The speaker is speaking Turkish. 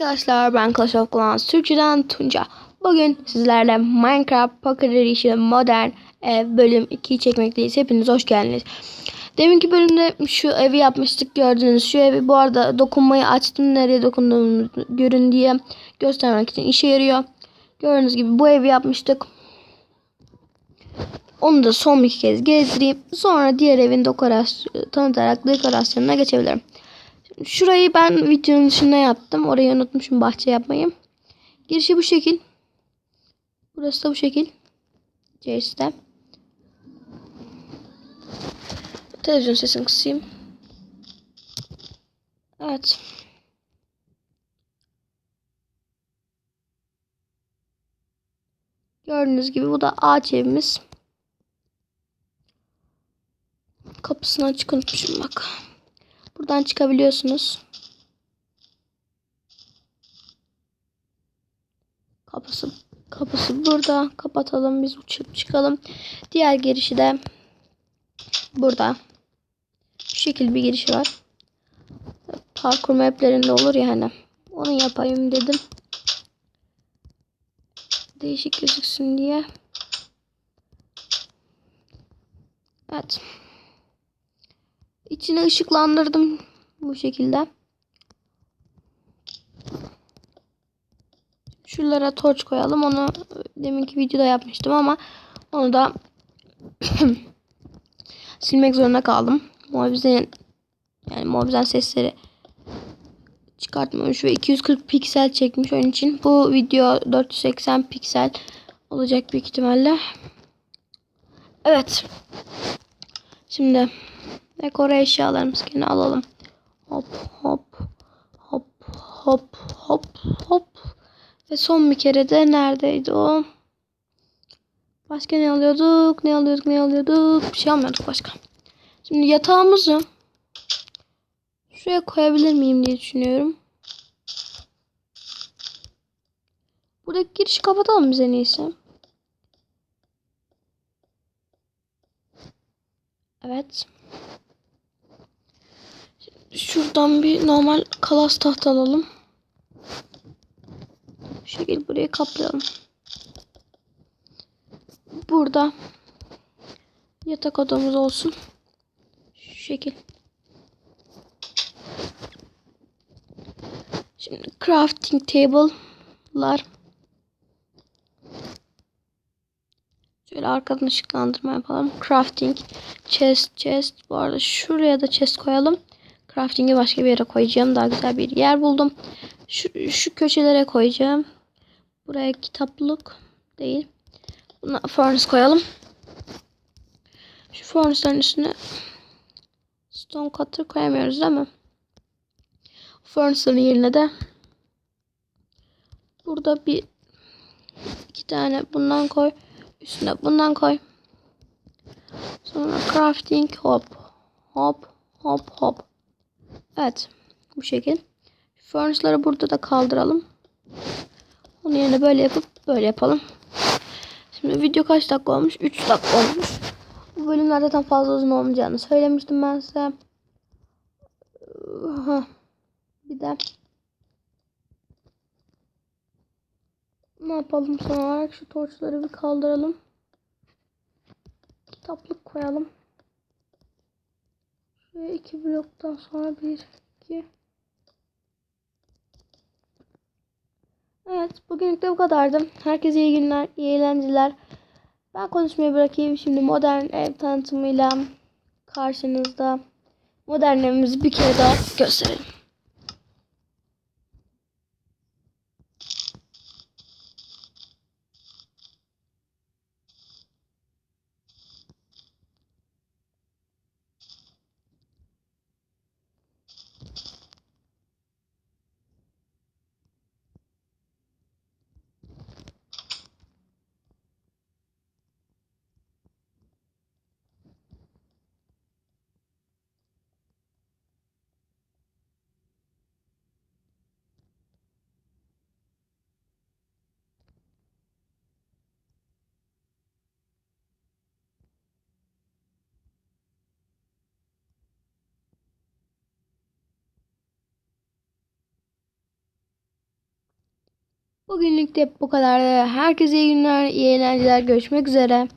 Arkadaşlar ben Clash of Clans Türkçeden Tunca. Bugün sizlerle Minecraft Pocket Edition Modern Ev bölüm 2'yi çekmekteyiz. Hepiniz hoş geldiniz. Deminki bölümde şu evi yapmıştık gördüğünüz şu evi. Bu arada dokunmayı açtım. Nereye dokunduğumu görün diye göstermek için işe yarıyor. Gördüğünüz gibi bu evi yapmıştık. Onu da son bir kez gezdireyim. Sonra diğer evin dekorasyon, tanıtarak dekorasyonuna geçebilirim. Şurayı ben videonun dışında yaptım. Orayı unutmuşum bahçe yapmayı. Girişi bu şekil. Burası da bu şekil. İçerisi Televizyon sesini kısayım. Evet. Gördüğünüz gibi bu da ağaç evimiz. Kapısını açık unutmuşum bak. Buradan çıkabiliyorsunuz. Kapısı kapısı burada. Kapatalım biz uçup çıkalım. Diğer girişi de burada. Şu şekil bir girişi var. Parkur maplerinde olur ya hani. Onu yapayım dedim. Değişik gözüksün diye. Evet. İçine ışıklandırdım bu şekilde. Şuralara torç koyalım. Onu deminki videoda yapmıştım ama onu da silmek zorunda kaldım. Mobizen yani Mobizen sesleri çıkartmamış ve 240 piksel çekmiş onun için. Bu video 480 piksel olacak büyük ihtimalle. Evet. Şimdi Dekore eşyalarımızı yine alalım. Hop hop hop hop hop hop. Ve son bir kere de neredeydi o? Başka ne alıyorduk? Ne alıyorduk? Ne alıyorduk? Bir şey almıyorduk başka. Şimdi yatağımızı şuraya koyabilir miyim diye düşünüyorum. Buradaki girişi kapatalım bize neyse. Evet. Şuradan bir normal kalas tahta alalım. Bu şekilde buraya kaplayalım. Burada yatak odamız olsun. Şu şekil. Şimdi crafting table'lar. Şöyle arkadan ışıklandırma yapalım. Crafting chest chest. Bu arada şuraya da chest koyalım. Crafting'i başka bir yere koyacağım. Daha güzel bir yer buldum. Şu, şu köşelere koyacağım. Buraya kitaplık değil. Buna furnace koyalım. Şu furnace'ların üstüne stone cutter koyamıyoruz değil mi? Furnace'ların yerine de burada bir iki tane bundan koy. Üstüne bundan koy. Sonra crafting hop hop hop hop. Evet. Bu şekil. Furnace'ları burada da kaldıralım. Onun yerine böyle yapıp böyle yapalım. Şimdi video kaç dakika olmuş? 3 dakika olmuş. Bu bölümler zaten fazla uzun olmayacağını söylemiştim ben size. Bir de ne yapalım son olarak şu torçları bir kaldıralım. Kitaplık koyalım. Şuraya iki bloktan sonra bir, iki. Evet bugünlük de bu kadardı. Herkese iyi günler, iyi eğlenceler. Ben konuşmayı bırakayım. Şimdi modern ev tanıtımıyla karşınızda modern evimizi bir kere daha gösterelim. Bugünlük de bu kadar. Herkese iyi günler, iyi eğlenceler. Görüşmek üzere.